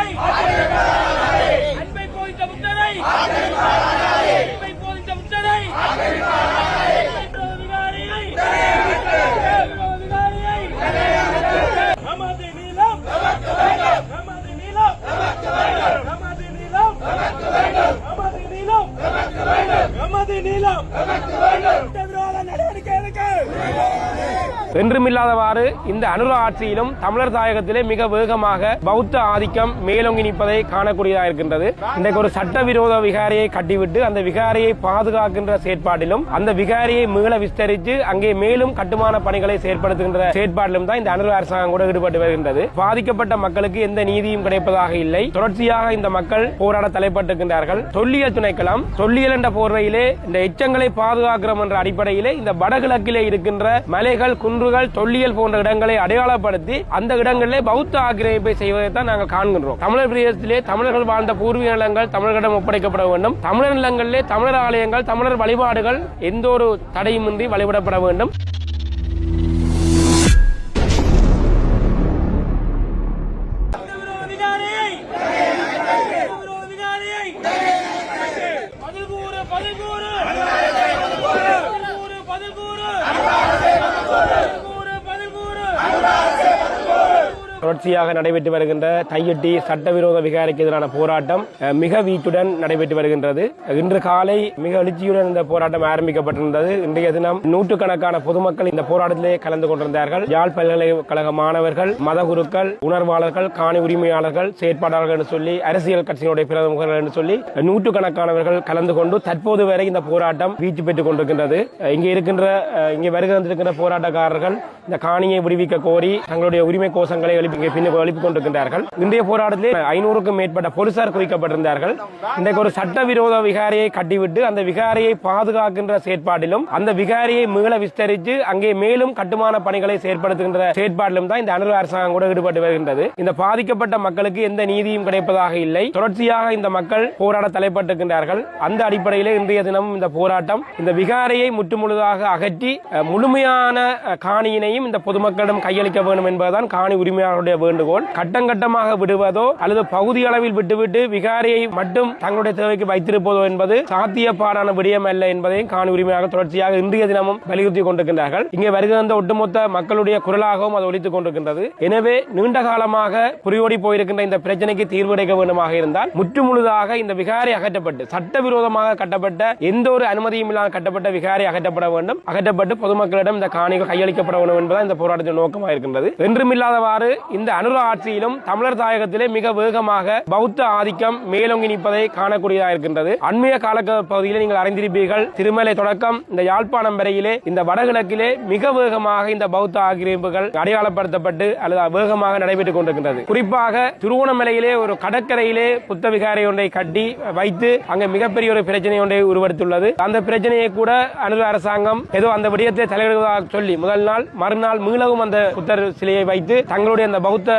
Hey! என்றுமில்லாதவாறு இந்த அனுர ஆட்சியிலும் தமிழர் தாயகத்திலே மிக வேகமாக பௌத்த ஆதிக்கம் மேலோங்கி நிற்பதை காணக்கூடியதாக இருக்கின்றது. இன்றைக்கு ஒரு சட்டவிரோத விகாரியை கட்டிவிட்டு அந்த விகாரியை பாதுகாக்கின்ற செயற்பாட்டிலும் அந்த விகாரியை மீள விஸ்தரித்து அங்கே மேலும் கட்டுமான பணிகளை செயற்படுத்துகின்ற செயற்பாட்டிலும் தான் இந்த அனுர அரசாங்கம் கூட ஈடுபட்டு வருகின்றது. பாதிக்கப்பட்ட மக்களுக்கு எந்த நீதியும் கிடைப்பதாக இல்லை. தொடர்ச்சியாக இந்த மக்கள் போராட தலைப்பட்டிருக்கின்றார்கள். தொல்லியல் துணைக்களம் தொல்லியல் என்ற போர்வையிலே இந்த எச்சங்களை பாதுகாக்கிறோம் என்ற அடிப்படையிலே இந்த வடகிழக்கிலே இருக்கின்ற மலைகள் குன்றுகள் தொல்லியல் போன்ற இடங்களை அடையாளப்படுத்தி அந்த இடங்களிலே பௌத்த ஆக்கிரமிப்பை செய்வதைத்தான் நாங்கள் காண்கின்றோம் தமிழர் பிரதேசத்திலே தமிழர்கள் வாழ்ந்த பூர்வீக நிலங்கள் தமிழர்களிடம் ஒப்படைக்கப்பட வேண்டும் தமிழர் நிலங்களிலே தமிழர் ஆலயங்கள் தமிழர் வழிபாடுகள் எந்த ஒரு தடையுமின்றி வழிபடப்பட வேண்டும் பதில் கூறு பதில் கூறு பதில் கூறு பதில் கூறு பதில் கூறு பதில் கூறு தொடர்ச்சியாக நடைபெற்று வருகின்ற தையட்டி சட்டவிரோத விகாரிக்கு எதிரான போராட்டம் மிக வீட்டுடன் நடைபெற்று வருகின்றது. இன்று காலை மிக எழுச்சியுடன் இந்த போராட்டம் ஆரம்பிக்கப்பட்டிருந்தது. இன்றைய தினம் நூற்றுக்கணக்கான பொதுமக்கள் இந்த போராட்டத்திலே கலந்து கொண்டிருந்தார்கள். யாழ் பல்கலைக்கழக மாணவர்கள் மதகுருக்கள் உணர்வாளர்கள் காணி உரிமையாளர்கள் செயற்பாட்டாளர்கள் என்று சொல்லி அரசியல் கட்சியினுடைய பிரமுகர்கள் என்று சொல்லி நூற்றுக்கணக்கானவர்கள் கலந்து கொண்டு தற்போது வரை இந்த போராட்டம் வீச்சு பெற்றுக் கொண்டிருக்கின்றது. இங்கே இருக்கின்ற இங்கே வருகின்ற போராட்டக்காரர்கள் இந்த காணியை விடுவிக்க கோரி தங்களுடைய உரிமை கோஷங்களை எழுப்பி இங்கே பின்னுக்கு எழுப்பிக் கொண்டிருக்கின்றார்கள் இன்றைய போராட்டத்திலே ஐநூறுக்கும் மேற்பட்ட போலீசார் குவிக்கப்பட்டிருந்தார்கள். இன்றைக்கு ஒரு சட்டவிரோத விகாரியை கட்டிவிட்டு அந்த விகாரியை பாதுகாக்கின்ற செயற்பாட்டிலும் அந்த விகாரியை மீள விஸ்தரித்து அங்கே மேலும் கட்டுமான பணிகளை செயற்படுத்துகின்ற செயற்பாட்டிலும் தான் இந்த அனுர அரசாங்கம் கூட ஈடுபட்டு வருகின்றது. இந்த பாதிக்கப்பட்ட மக்களுக்கு எந்த நீதியும் கிடைப்பதாக இல்லை. தொடர்ச்சியாக இந்த மக்கள் போராட தலைப்பட்டிருக்கின்றார்கள். அந்த அடிப்படையிலே இன்றைய தினமும் இந்த போராட்டம் இந்த விகாரையை முற்றுமுழுதாக அகற்றி முழுமையான காணியினையும் இந்த பொதுமக்களிடம் கையளிக்க வேண்டும் என்பதுதான் காணி உரிமையாளருடைய வேண்டுகோள் கட்டம் கட்டமாக விடுவதோ அல்லது பகுதி அளவில் விட்டுவிட்டு விகாரியை மட்டும் தங்களுடைய தேவைக்கு வைத்திருப்பதோ என்பது சாத்தியப்பாடான விடயம் அல்ல என்பதையும் காணி உரிமையாக தொடர்ச்சியாக இன்றைய தினமும் வலியுறுத்தி கொண்டிருக்கின்றார்கள். இங்கே வருகின்ற ஒட்டுமொத்த மக்களுடைய குரலாகவும் அது ஒழித்துக் கொண்டிருக்கின்றது. எனவே நீண்ட காலமாக புரியோடி போயிருக்கின்ற இந்த பிரச்சனைக்கு தீர்வு கிடைக்க வேண்டுமாக இருந்தால் முற்றுமுழுதாக இந்த விகாரி அகற்றப்பட்டு சட்டவிரோதமாக கட்டப்பட்ட எந்த ஒரு அனுமதியும் இல்லாமல் கட்டப்பட்ட விகாரி அகற்றப்பட வேண்டும். அகற்றப்பட்டு பொதுமக்களிடம் இந்த காணிகள் கையளிக்கப்பட வேண்டும் என்பதுதான் இந்த போராட்டத்தின் நோக்கமாக இருக்கின்றது என்றும் இல்லாதவாறு இந்த அனுர ஆட்சியிலும் தமிழர் தாயகத்திலே மிக வேகமாக பௌத்த ஆதிக்கம் மேலோங்கி நிற்பதை காணக்கூடியதாக இருக்கின்றது. அண்மைய கால பகுதியில் நீங்கள் அறிந்திருப்பீர்கள் திருமலை தொடக்கம் இந்த யாழ்ப்பாணம் வரையிலே இந்த வடகிழக்கிலே மிக வேகமாக இந்த பௌத்த ஆக்கிரமிப்புகள் அடையாளப்படுத்தப்பட்டு அல்லது வேகமாக நடைபெற்றுக் கொண்டிருக்கின்றது. குறிப்பாக திருவோணமலையிலே ஒரு கடற்கரையிலே புத்த விகாரை ஒன்றை கட்டி வைத்து அங்கே மிகப்பெரிய ஒரு பிரச்சனை ஒன்றை உருவெடுத்துள்ளது. அந்த பிரச்சனையை கூட அனுர அரசாங்கம் ஏதோ அந்த விடயத்தை தலையிடுவதாக சொல்லி முதல் நாள் மறுநாள் மீளவும் அந்த புத்தர் சிலையை வைத்து தங்களுடைய அந்த பௌத்த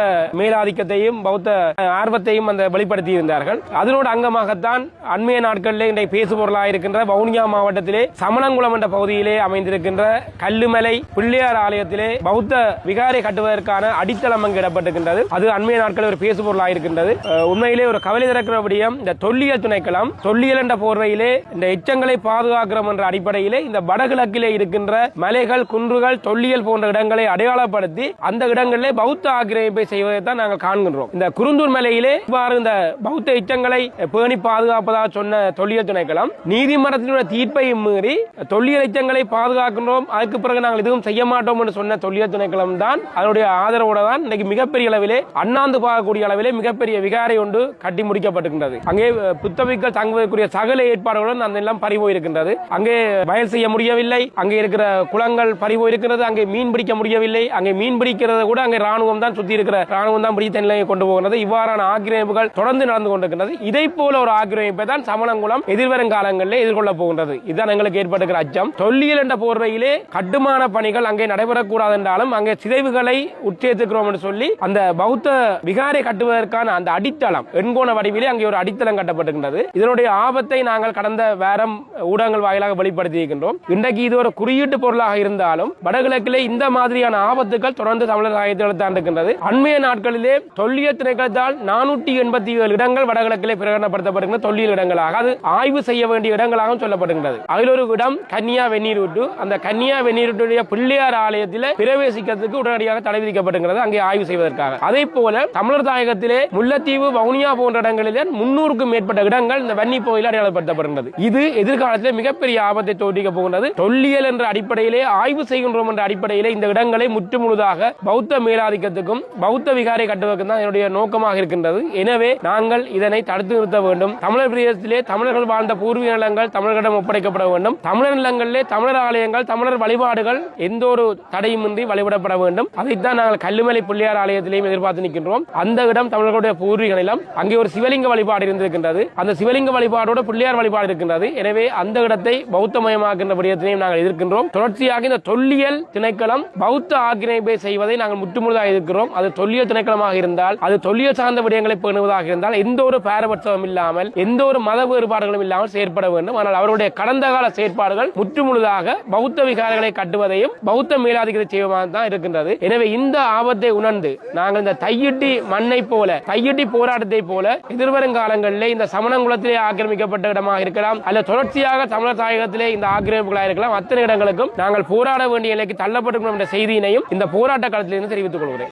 மேலாதிக்கத்தையும் பௌத்த ஆர்வத்தையும் அந்த வெளிப்படுத்தி இருந்தார்கள் அதனோடு அங்கமாகத்தான் அண்மைய நாட்களிலே இன்றைய பேசுபொருளாக இருக்கின்ற வவுனியா மாவட்டத்திலே சமணங்குளம் என்ற பகுதியிலே அமைந்திருக்கின்ற கல்லுமலை பிள்ளையார் ஆலயத்திலே பௌத்த விகாரை கட்டுவதற்கான அடித்தளம் அங்கு இடப்பட்டிருக்கின்றது அது அண்மைய நாட்களில் ஒரு பேசுபொருளாக இருக்கின்றது. உண்மையிலே ஒரு கவலை திறக்கிற விடயம் இந்த தொல்லியல் துணைக்களம் தொல்லியல் என்ற போர்வையிலே இந்த எச்சங்களை பாதுகாக்கிறோம் என்ற அடிப்படையிலே இந்த வடகிழக்கிலே இருக்கின்ற மலைகள் குன்றுகள் தொல்லியல் போன்ற இடங்களை அடையாளப்படுத்தி அந்த இடங்களிலே பௌத்த ஆக்கிரமிப்பை செய்வதை தான் நாங்கள் காண்கின்றோம். இந்த குருந்தூர் மலையிலே இவ்வாறு இந்த பௌத்த இச்சங்களை பேணி பாதுகாப்பதாக சொன்ன தொல்லியல் துணைக்களம் நீதிமன்றத்தினுடைய தீர்ப்பை மீறி தொல்லியல் இச்சங்களை பாதுகாக்கின்றோம். அதுக்கு பிறகு நாங்கள் எதுவும் செய்ய மாட்டோம் என்று சொன்ன தொல்லியல் துணைக்களம் தான் அதனுடைய ஆதரவோட தான் இன்னைக்கு மிகப்பெரிய அளவிலே அண்ணாந்து பார்க்கக்கூடிய அளவிலே மிகப்பெரிய விகாரை ஒன்று கட்டி முடிக்கப்பட்டிருக்கின்றது. அங்கே புத்தவிக்கள் தங்குவதற்குரிய சகல ஏற்பாடுகளுடன் அந்த எல்லாம் பறிபோயிருக்கின்றது. அங்கே வயல் செய்ய முடியவில்லை. அங்கே இருக்கிற குளங்கள் பறிபோயிருக்கிறது அங்கே மீன் பிடிக்க முடியவில்லை. அங்கே மீன் பிடிக்கிறத கூட அங்கே ராணுவம் தான் சுத்தி இருக்கிற ராணுவம் தான் பிடித்த கொண்டு போகிறது இவ்வாறான ஆக்கிரமிப்புகள் தொடர்ந்து நடந்து கொண்டிருக்கிறது இதை போல ஒரு ஆக்கிரமிப்பை தான் சமணங்குளம் எதிர்வரும் காலங்களில் எதிர்கொள்ள போகின்றது. இதுதான் எங்களுக்கு ஏற்பட்டுகிற அச்சம். தொல்லியல் என்ற போர்வையிலே கட்டுமான பணிகள் அங்கே நடைபெறக்கூடாது என்றாலும் அங்கே சிதைவுகளை உச்சேத்துக்கிறோம் என்று சொல்லி அந்த பௌத்த விகாரை கட்டுவதற்கான அந்த அடித்தளம் எண்கோண வடிவிலே அங்கே ஒரு அடித்தளம் கட்டப்பட்டிருக்கின்றது. இதனுடைய ஆபத்தை நாங்கள் கடந்த வாரம் ஊடகங்கள் வாயிலாக வெளிப்படுத்தி இருக்கின்றோம் இன்றைக்கு இது ஒரு குறியீட்டு பொருளாக இருந்தாலும் வடகிழக்கிலே இந்த மாதிரியான ஆபத்துகள் தொடர்ந்து தமிழர் சாயத்தில் இருக்கின்றது. சொல்லப்படுகின்றது அண்மைய நாட்களிலே தொல்லியல் திணைக்களத்தால் நானூற்றி எண்பத்தி ஏழு இடங்கள் வடகிழக்கிலே பிரகடனப்படுத்தப்படுகின்ற தொல்லியல் இடங்களாக அது ஆய்வு செய்ய வேண்டிய இடங்களாகவும் சொல்லப்படுகின்றது. அதில் ஒரு இடம் கன்னியா வெந்நீரூட்டு அந்த கன்னியா வெந்நீரூட்டுடைய பிள்ளையார் ஆலயத்தில் பிரவேசிக்கிறதுக்கு உடனடியாக தடை விதிக்கப்படுகிறது அங்கே ஆய்வு செய்வதற்காக. அதே போல தமிழர் தாயகத்திலே முல்லைத்தீவு வவுனியா போன்ற இடங்களிலே முன்னூறுக்கும் மேற்பட்ட இடங்கள் இந்த வன்னி பகுதியில் அடையாளப்படுத்தப்படுகிறது இது எதிர்காலத்திலே மிகப்பெரிய ஆபத்தை தோற்றிக்க போகின்றது. தொல்லியல் என்ற அடிப்படையிலே ஆய்வு செய்கின்றோம் என்ற அடிப்படையிலே இந்த இடங்களை முற்று முழுதாக பௌத்த மேலாதிக்கத்துக்கும் பௌத்த விகாரை கட்டுவதற்கு தான் என்னுடைய நோக்கமாக இருக்கின்றது. எனவே நாங்கள் இதனை தடுத்து நிறுத்த வேண்டும். தமிழர் பிரதேசத்திலே தமிழர்கள் வாழ்ந்த பூர்வீக நிலங்கள் தமிழர்களிடம் ஒப்படைக்கப்பட வேண்டும். தமிழர் நிலங்களிலே தமிழர் ஆலயங்கள் தமிழர் வழிபாடுகள் எந்த ஒரு தடையுமின்றி வழிபடப்பட வேண்டும். அதைத்தான் நாங்கள் கல்லுமலை பிள்ளையார் ஆலயத்திலேயும் எதிர்பார்த்து நிற்கின்றோம். அந்த இடம் தமிழர்களுடைய பூர்வீக நிலம். அங்கே ஒரு சிவலிங்க வழிபாடு இருந்திருக்கின்றது. அந்த சிவலிங்க வழிபாடோடு பிள்ளையார் வழிபாடு இருக்கின்றது. எனவே அந்த இடத்தை பௌத்தமயமாக்கின்ற விடயத்தினையும் நாங்கள் எதிர்க்கின்றோம். தொடர்ச்சியாக இந்த தொல்லியல் திணைக்களம் பௌத்த ஆக்கிரமிப்பை செய்வதை நாங்கள் முற்றுமுழுதாக அது தொல்லியல் திணைக்களமாக இருந்தால் அது தொல்லியல் சார்ந்த விடயங்களை பேணுவதாக இருந்தால் எந்த ஒரு பாரபட்சமும் இல்லாமல் எந்த ஒரு மத வேறுபாடுகளும் இல்லாமல் செயற்பட வேண்டும். ஆனால் அவருடைய கடந்த கால செயற்பாடுகள் முற்றுமுழுதாக பௌத்த விகாரங்களை கட்டுவதையும் பௌத்த மேலாதிக்கத்தை செய்வதாக தான் இருக்கின்றது. எனவே இந்த ஆபத்தை உணர்ந்து நாங்கள் இந்த தையிட்டி மண்ணை போல தையிட்டி போராட்டத்தை போல எதிர்வரும் காலங்களிலே இந்த சமணங்குளத்திலே ஆக்கிரமிக்கப்பட்ட இடமாக இருக்கலாம் அல்ல தொடர்ச்சியாக தமிழர் தாயகத்திலே இந்த ஆக்கிரமிப்புகளாக இருக்கலாம். அத்தனை இடங்களுக்கும் நாங்கள் போராட வேண்டிய நிலைக்கு தள்ளப்பட்டிருக்கிறோம் என்ற செய்தியினையும் இந்த போராட்ட காலத்திலிருந்து தெரிவித்துக் கொள்கிறேன்.